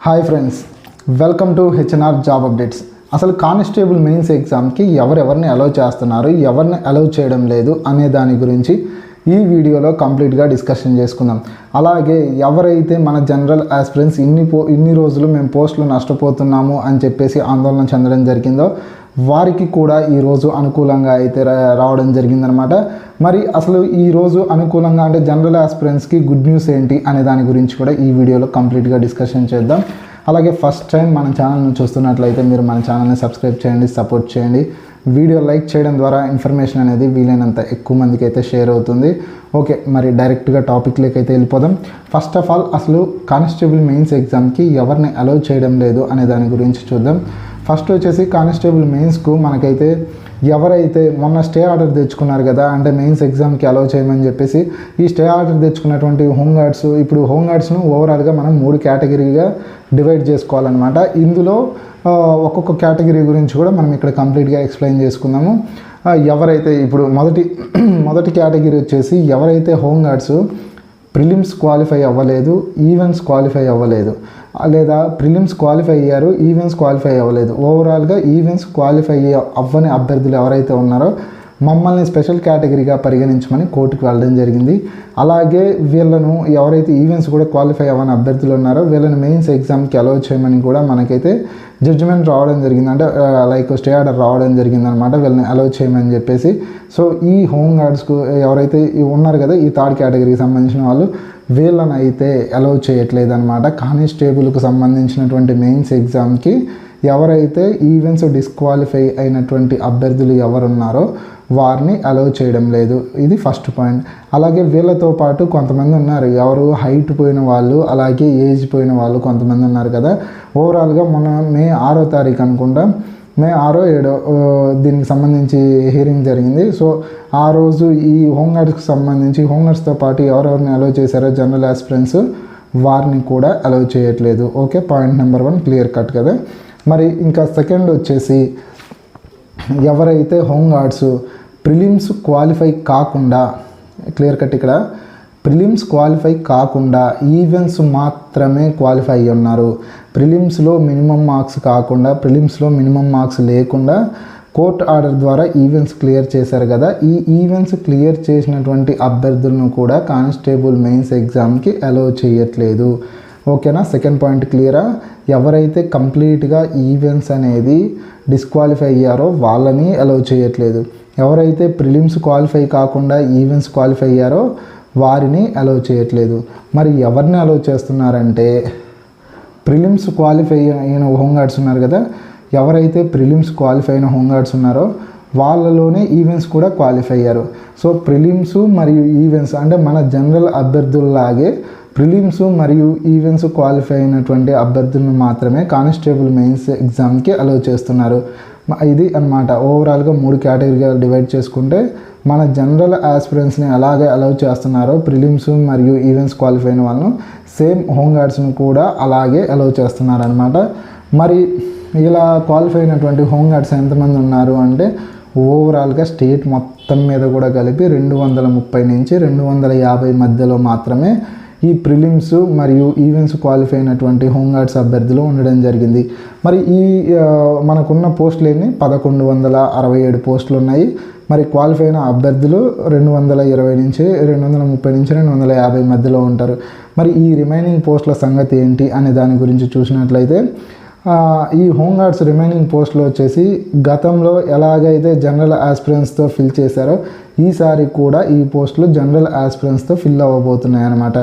Hi friends welcome to HNR job updates అసలు constable mains ఎగ్జామ్కి ఎవరెవరిని అలౌ చేస్తున్నారు ఎవరిని అలౌ చేయడం లేదు అనే దాని గురించి ఈ వీడియోలో కంప్లీట్గా డిస్కషన్ చేసుకుందాం. అలాగే ఎవరైతే మన జనరల్ ఆస్పిరెంట్స్ ఇన్ని పో ఇన్ని రోజులు మేము పోస్టులు నష్టపోతున్నాము అని చెప్పేసి ఆందోళన చెందడం జరిగిందో వారికి కూడా ఈరోజు అనుకూలంగా అయితే రా- రావడం జరిగిందనమాట మరి అసలు ఈరోజు అనుకూలంగా అంటే జనరల్ ఆస్పిరెంట్స్కి గుడ్ న్యూస్ ఏంటి అనే దాని గురించి కూడా ఈ వీడియోలో కంప్లీట్గా డిస్కషన్ చేద్దాం. అలాగే ఫస్ట్ టైం మన ఛానల్ని చూస్తున్నట్లయితే మీరు మన ఛానల్ని సబ్స్క్రైబ్ చేయండి సపోర్ట్ చేయండి. వీడియో లైక్ చేయడం ద్వారా ఇన్ఫర్మేషన్ అనేది వీలైనంత ఎక్కువ మందికి అయితే షేర్ అవుతుంది. ఓకే మరి డైరెక్ట్గా టాపిక్లోకి అయితే వెళ్ళిపోదాం. ఫస్ట్ ఆఫ్ ఆల్ అసలు కానిస్టేబుల్ మెయిన్స్ ఎగ్జామ్కి ఎవరిని అలౌ చేయడం లేదు అనే దాని గురించి చూద్దాం. ఫస్ట్ వచ్చేసి కానిస్టేబుల్ మెయిన్స్కు మనకైతే ఎవరైతే మొన్న స్టే ఆర్డర్ తెచ్చుకున్నారు కదా అంటే మెయిన్స్ ఎగ్జామ్కి అలౌ చేయమని చెప్పేసి ఈ స్టే ఆర్డర్ తెచ్చుకున్నటువంటి హోంగార్డ్స్ ఇప్పుడు హోంగార్డ్స్ను ఓవరాల్గా మనం మూడు కేటగిరీగా డివైడ్ చేసుకోవాలన్నమాట. ఇందులో ఒక్కొక్క కేటగిరీ గురించి కూడా మనం ఇక్కడ కంప్లీట్గా ఎక్స్ప్లెయిన్ చేసుకుందాము. ఎవరైతే ఇప్పుడు మొదటి మొదటి కేటగిరీ వచ్చేసి ఎవరైతే హోంగార్డ్స్ ప్రిలిమ్స్ క్వాలిఫై అవ్వలేదు ఈవెంట్స్ క్వాలిఫై అవ్వలేదు. లేదా ప్రిలిమ్స్ క్వాలిఫై అయ్యారు ఈవెంట్స్ క్వాలిఫై అవ్వలేదు. ఓవరాల్గా ఈవెంట్స్ క్వాలిఫై అవ్వని అభ్యర్థులు ఎవరైతే ఉన్నారో మమ్మల్ని స్పెషల్ కేటగిరీగా పరిగణించమని కోర్టుకు వెళ్ళడం జరిగింది. అలాగే వీళ్ళను ఎవరైతే ఈవెంట్స్ కూడా క్వాలిఫై అవ్వని అభ్యర్థులు ఉన్నారో వీళ్ళని మెయిన్స్ ఎగ్జామ్కి అలౌ చేయమని కూడా మనకైతే జడ్జిమెంట్ రావడం జరిగింది. అంటే లైక్ స్టే ఆర్డర్ రావడం జరిగింది అనమాట వీళ్ళని అలౌ చేయమని చెప్పేసి. సో ఈ హోమ్ గార్డ్స్కు ఎవరైతే ఉన్నారు కదా ఈ థర్డ్ కేటగిరీకి సంబంధించిన వాళ్ళు వీళ్ళని అయితే అలౌ చేయట్లేదు అనమాట కానిస్టేబుల్కు సంబంధించినటువంటి మెయిన్స్ ఎగ్జామ్కి ఎవరైతే ఈవెంట్స్ డిస్క్వాలిఫై అయినటువంటి అభ్యర్థులు ఎవరున్నారో వారిని అలౌ చేయడం లేదు. ఇది ఫస్ట్ పాయింట్ అలాగే వీళ్ళతో పాటు కొంతమంది ఉన్నారు. ఎవరు హైట్ పోయిన వాళ్ళు అలాగే ఏజ్ పోయిన వాళ్ళు కొంతమంది ఉన్నారు కదా. ఓవరాల్గా మొన్న మే ఆరో తారీఖు అనుకుంటా. మే ఆరో ఏడో దీనికి సంబంధించి హీరింగ్ జరిగింది. సో ఆ రోజు ఈ హోంగార్డ్స్కి సంబంధించి హోంగార్డ్స్తో పాటు ఎవరెవరిని అలౌ చేశారో జనరల్ ఆస్పిరెంట్స్ వారిని కూడా అలౌ చేయట్లేదు. Okay point number one clear cut కదా. మరి ఇంకా సెకండ్ వచ్చేసి ఎవరైతే హోమ్ గార్డ్స్ ప్రిలిమ్స్ క్వాలిఫై కాకుండా క్లియర్ కట్ ఇక్కడ ప్రిలిమ్స్ క్వాలిఫై కాకుండా ఈవెంట్స్ మాత్రమే క్వాలిఫై అయ్యి ఉన్నారు. ప్రిలిమ్స్లో మినిమం మార్క్స్ కాకుండా ప్రిలిమ్స్లో మినిమం మార్క్స్ లేకుండా కోర్ట్ ఆర్డర్ ద్వారా ఈవెంట్స్ క్లియర్ చేశారు కదా. ఈ ఈవెంట్స్ క్లియర్ చేసినటువంటి అభ్యర్థులను కూడా కానిస్టేబుల్ మెయిన్స్ ఎగ్జామ్కి అలో చేయట్లేదు. ఓకేనా? సెకండ్ పాయింట్ క్లియరా? ఎవరైతే కంప్లీట్గా ఈవెంట్స్ అనేది డిస్క్వాలిఫై అయ్యారో వాళ్ళని అలౌ చేయట్లేదు. ఎవరైతే ప్రిలిమ్స్ క్వాలిఫై కాకుండా ఈవెంట్స్ క్వాలిఫై అయ్యారో వారిని అలౌ చేయట్లేదు. మరి ఎవరిని అలౌ చేస్తున్నారంటే ప్రిలిమ్స్ క్వాలిఫై అయిన హోంగార్డ్స్ ఉన్నారు కదా? ఎవరైతే ప్రిలిమ్స్ క్వాలిఫై అయిన హోంగార్డ్స్ ఉన్నారో వాళ్ళలోనే ఈవెంట్స్ కూడా క్వాలిఫై అయ్యారు. సో ప్రిలిమ్స్ మరియు ఈవెంట్స్ అంటే మన జనరల్ అభ్యర్థుల్లాగే ప్రిలిమ్స్ మరియు ఈవెంట్స్ క్వాలిఫై అయినటువంటి అభ్యర్థులను మాత్రమే కానిస్టేబుల్ మెయిన్స్ ఎగ్జామ్కి అలౌ చేస్తున్నారు. ఇది అన్నమాట. ఓవరాల్గా మూడు కేటగిరీగా డివైడ్ చేసుకుంటే మన జనరల్ ఆస్పిరెంట్స్ని అలాగే అలౌ చేస్తున్నారో. ప్రిలిమ్స్ మరియు ఈవెంట్స్ క్వాలిఫై అయిన వాళ్ళను సేమ్ హోమ్ గార్డ్స్ని కూడా అలాగే అలౌ చేస్తున్నారు అనమాట మరి ఇలా క్వాలిఫై అయినటువంటి హోమ్ గార్డ్స్ ఎంతమంది ఉన్నారు అంటే ఓవరాల్గా స్టేట్ మొత్తం మీద కూడా కలిపి రెండు వందల ముప్పై నుంచి రెండు వందల యాభై మధ్యలో మాత్రమే ఈ ప్రిలిమ్స్ మరియు ఈవెంట్స్ క్వాలిఫై అయినటువంటి హోంగార్డ్స్ అభ్యర్థులు ఉండడం జరిగింది. మరి ఈ మనకున్న పోస్టులు ఎన్ని పదకొండు వందల అరవై ఏడు పోస్టులు ఉన్నాయి. మరి క్వాలిఫై అయిన అభ్యర్థులు రెండు వందల ఇరవై నుంచి రెండు వందల ముప్పై నుంచి రెండు వందల యాభై మధ్యలో ఉంటారు. మరి ఈ రిమైనింగ్ పోస్టుల సంగతి ఏంటి అనే దాని గురించి చూసినట్లయితే ఈ హోంగార్డ్స్ రిమైనింగ్ పోస్టులు వచ్చేసి గతంలో ఎలాగైతే జనరల్ ఆస్పిరెన్స్తో ఫిల్ చేశారో ఈసారి కూడా ఈ పోస్టులు జనరల్ ఆస్పిరెన్స్తో ఫిల్ అవ్వబోతున్నాయి అన్నమాట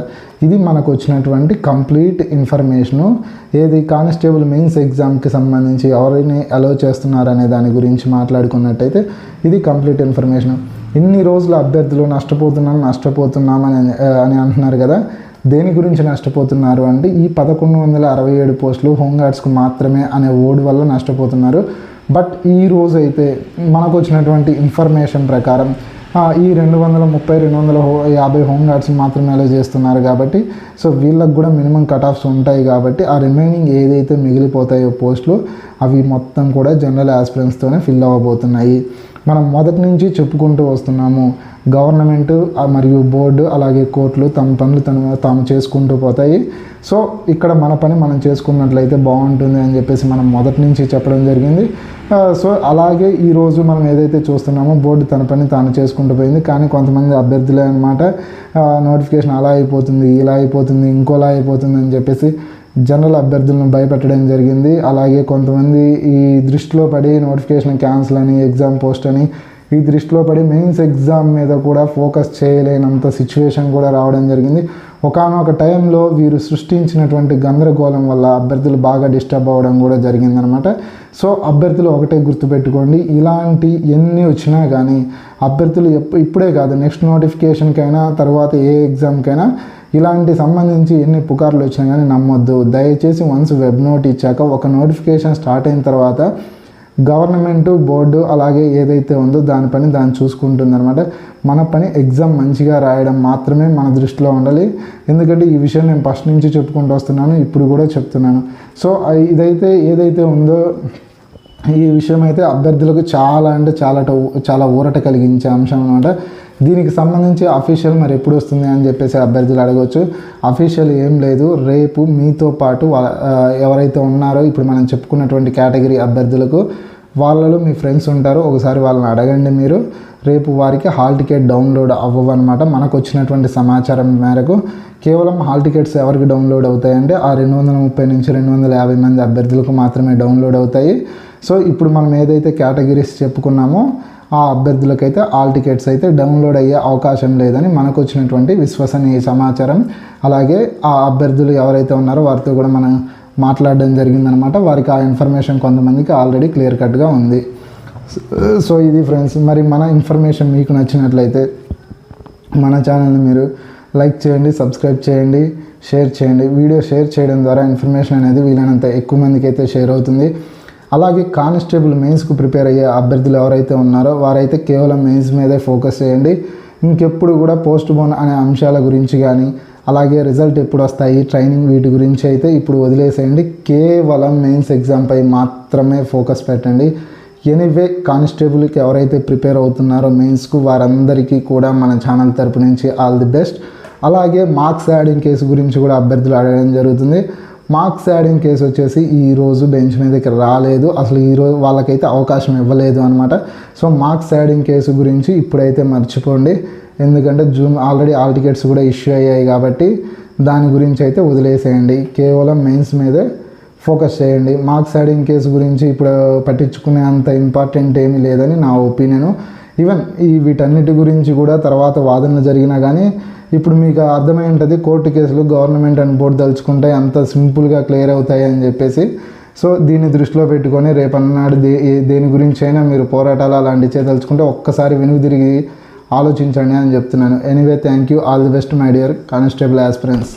ఇది మనకు వచ్చినటువంటి కంప్లీట్ ఇన్ఫర్మేషను. ఏది కానిస్టేబుల్ మెయిన్స్ ఎగ్జామ్కి సంబంధించి ఎవరిని అలో చేస్తున్నారు అనే దాని గురించి మాట్లాడుకున్నట్టయితే ఇది కంప్లీట్ ఇన్ఫర్మేషన్. ఇన్ని రోజులు అభ్యర్థులు నష్టపోతున్నాం నష్టపోతున్నామని అని అంటున్నారు కదా. దేని గురించి నష్టపోతున్నారు అంటే ఈ పదకొండు వందల అరవై ఏడు పోస్టులు హోంగార్డ్స్కు మాత్రమే అనే ఓడి వల్ల నష్టపోతున్నారు. బట్ ఈ రోజు అయితే మనకు వచ్చినటువంటి ఇన్ఫర్మేషన్ ప్రకారం ఈ రెండు వందల ముప్పై రెండు వందల హో యాభై హోమ్ గార్డ్స్ మాత్రమే అలా చేస్తున్నారు కాబట్టి సో వీళ్ళకి కూడా మినిమం కట్ ఆఫ్స్ ఉంటాయి కాబట్టి ఆ రిమైనింగ్ ఏదైతే మిగిలిపోతాయో పోస్టులు అవి మొత్తం కూడా జనరల్ ఆస్పిరెన్స్తోనే ఫిల్ అవ్వబోతున్నాయి. మనం మొదటి నుంచి చెప్పుకుంటూ వస్తున్నాము. గవర్నమెంట్ మరియు బోర్డు అలాగే కోర్టులు తమ పనులు తను తాము చేసుకుంటూ పోతాయి. సో ఇక్కడ మన పని మనం చేసుకున్నట్లయితే బాగుంటుంది అని చెప్పేసి మనం మొదటి నుంచి చెప్పడం జరిగింది. సో అలాగే ఈరోజు మనం ఏదైతే చూస్తున్నామో బోర్డు తన పని తాను చేసుకుంటూ పోయింది. కానీ కొంతమంది అభ్యర్థులే అనమాట నోటిఫికేషన్ అలా అయిపోతుంది ఇలా అయిపోతుంది ఇంకోలా అయిపోతుంది అని చెప్పేసి జనరల్ అభ్యర్థులను భయపెట్టడం జరిగింది. అలాగే కొంతమంది ఈ దృష్టిలో పడి నోటిఫికేషన్ క్యాన్సిల్ అని ఎగ్జామ్ పోస్ట్ అని ఈ దృష్టిలో పడి మెయిన్స్ ఎగ్జామ్ మీద కూడా ఫోకస్ చేయలేనంత సిచ్యువేషన్ కూడా రావడం జరిగింది. ఒకనొక టైంలో వీరు సృష్టించినటువంటి గందరగోళం వల్ల అభ్యర్థులు బాగా డిస్టర్బ్ అవ్వడం కూడా జరిగిందనమాట. సో అభ్యర్థులు ఒకటే గుర్తుపెట్టుకోండి. ఇలాంటి ఎన్ని వచ్చినా కానీ అభ్యర్థులు ఎప్పు ఇప్పుడే కాదు నెక్స్ట్ నోటిఫికేషన్కైనా తర్వాత ఏ ఎగ్జామ్కైనా ఇలాంటి సంబంధించి ఎన్ని పుకార్లు వచ్చినా కానీ నమ్మొద్దు. దయచేసి వన్స్ వెబ్ నోట్ ఇచ్చాక ఒక నోటిఫికేషన్ స్టార్ట్ అయిన తర్వాత గవర్నమెంట్ బోర్డు అలాగే ఏదైతే ఉందో దాని పని దాన్ని చూసుకుంటుంది అనమాట మన పని ఎగ్జామ్ మంచిగా రాయడం మాత్రమే మన దృష్టిలో ఉండాలి. ఎందుకంటే ఈ విషయం నేను ఫస్ట్ నుంచి చెప్పుకుంటూ వస్తున్నాను ఇప్పుడు కూడా చెప్తున్నాను. సో ఇదైతే ఏదైతే ఉందో ఈ విషయం అయితే అభ్యర్థులకు చాలా అంటే చాలా చాలా ఊరట కలిగించే అంశం అనమాట దీనికి సంబంధించి అఫీషియల్ మరి ఎప్పుడు వస్తుంది అని చెప్పేసి అభ్యర్థులు అడగవచ్చు అఫీషియల్ ఏం లేదు. రేపు మీతో పాటు ఎవరైతే ఉన్నారో ఇప్పుడు మనం చెప్పుకున్నటువంటి కేటగిరీ అభ్యర్థులకు వాళ్ళలో మీ ఫ్రెండ్స్ ఉంటారు. ఒకసారి వాళ్ళని అడగండి మీరు. రేపు వారికి హాల్ టికెట్ డౌన్లోడ్ అవ్వవన్నమాట. మనకు వచ్చినటువంటి సమాచారం మేరకు కేవలం హాల్ టికెట్స్ ఎవరికి డౌన్లోడ్ అవుతాయంటే ఆ రెండు వందల ముప్పై నుంచి రెండు వందల యాభై మంది అభ్యర్థులకు మాత్రమే డౌన్లోడ్ అవుతాయి. సో ఇప్పుడు మనం ఏదైతే కేటగిరీస్ చెప్పుకున్నామో ఆ అభ్యర్థులకైతే ఆల్ టికెట్స్ అయితే డౌన్లోడ్ అయ్యే అవకాశం లేదని మనకు వచ్చినటువంటి విశ్వసనీయ సమాచారం. అలాగే ఆ అభ్యర్థులు ఎవరైతే ఉన్నారో వారితో కూడా మనం మాట్లాడడం జరిగిందనమాట. వారికి ఆ ఇన్ఫర్మేషన్ కొంతమందికి ఆల్రెడీ క్లియర్ కట్గా ఉంది. సో ఇది ఫ్రెండ్స్ మరి మన ఇన్ఫర్మేషన్ మీకు నచ్చినట్లయితే మన ఛానల్ని మీరు లైక్ చేయండి సబ్స్క్రైబ్ చేయండి షేర్ చేయండి. వీడియో షేర్ చేయడం ద్వారా ఇన్ఫర్మేషన్ అనేది వీలైనంత ఎక్కువ మందికి అయితే షేర్ అవుతుంది. అలాగే కానిస్టేబుల్ మెయిన్స్కు ప్రిపేర్ అయ్యే అభ్యర్థులు ఎవరైతే ఉన్నారో వారైతే కేవలం మెయిన్స్ మీదే ఫోకస్ చేయండి. ఇంకెప్పుడు కూడా పోస్ట్ బోన్ అనే అంశాల గురించి కానీ అలాగే రిజల్ట్ ఎప్పుడు వస్తాయి ట్రైనింగ్ వీటి గురించి అయితే ఇప్పుడు వదిలేసేయండి. కేవలం మెయిన్స్ ఎగ్జామ్పై మాత్రమే ఫోకస్ పెట్టండి. ఎనీవే కానిస్టేబుల్కి ఎవరైతే ప్రిపేర్ అవుతున్నారో మెయిన్స్కు వారందరికీ కూడా మన ఛానల్ తరపు నుంచి ఆల్ ది బెస్ట్. అలాగే మార్క్స్ యాడింగ్ కేసు గురించి కూడా అభ్యర్థులు అడగడం జరుగుతుంది. మార్క్స్ యాడింగ్ కేసు వచ్చేసి ఈరోజు బెంచ్ బెంచ్ మీదకి రాలేదు. అసలు ఈరోజు వాళ్ళకైతే అవకాశం ఇవ్వలేదు అనమాట సో మార్క్స్ యాడింగ్ కేసు గురించి ఇప్పుడైతే మర్చిపోండి. ఎందుకంటే జూన్ ఆల్రెడీ ఆల్ టికెట్స్ కూడా ఇష్యూ అయ్యాయి కాబట్టి దాని గురించి అయితే వదిలేసేయండి. కేవలం మెయిన్స్ మీదే ఫోకస్ చేయండి. మార్క్స్ యాడింగ్ కేసు గురించి ఇప్పుడు పట్టించుకునే అంత ఇంపార్టెంట్ ఏమీ లేదని నా ఒపీనియన్ ఈవెన్ ఈ వీటన్నిటి గురించి కూడా తర్వాత వాదనలు జరిగినా కానీ ఇప్పుడు మీకు అర్థమై ఉంటుంది కోర్టు కేసులు గవర్నమెంట్ అండ్ బోర్డు తలుచుకుంటే అంత సింపుల్గా క్లియర్ అవుతాయి అని చెప్పేసి. సో దీన్ని దృష్టిలో పెట్టుకొని రేపన్నాడు దే దేని గురించి అయినా మీరు పోరాటాలు అలాంటివి చేయదలుచుకుంటే ఒక్కసారి వెనుక తిరిగి ఆలోచించండి అని చెప్తున్నాను. Anyway thank you. All the best my dear constable aspirants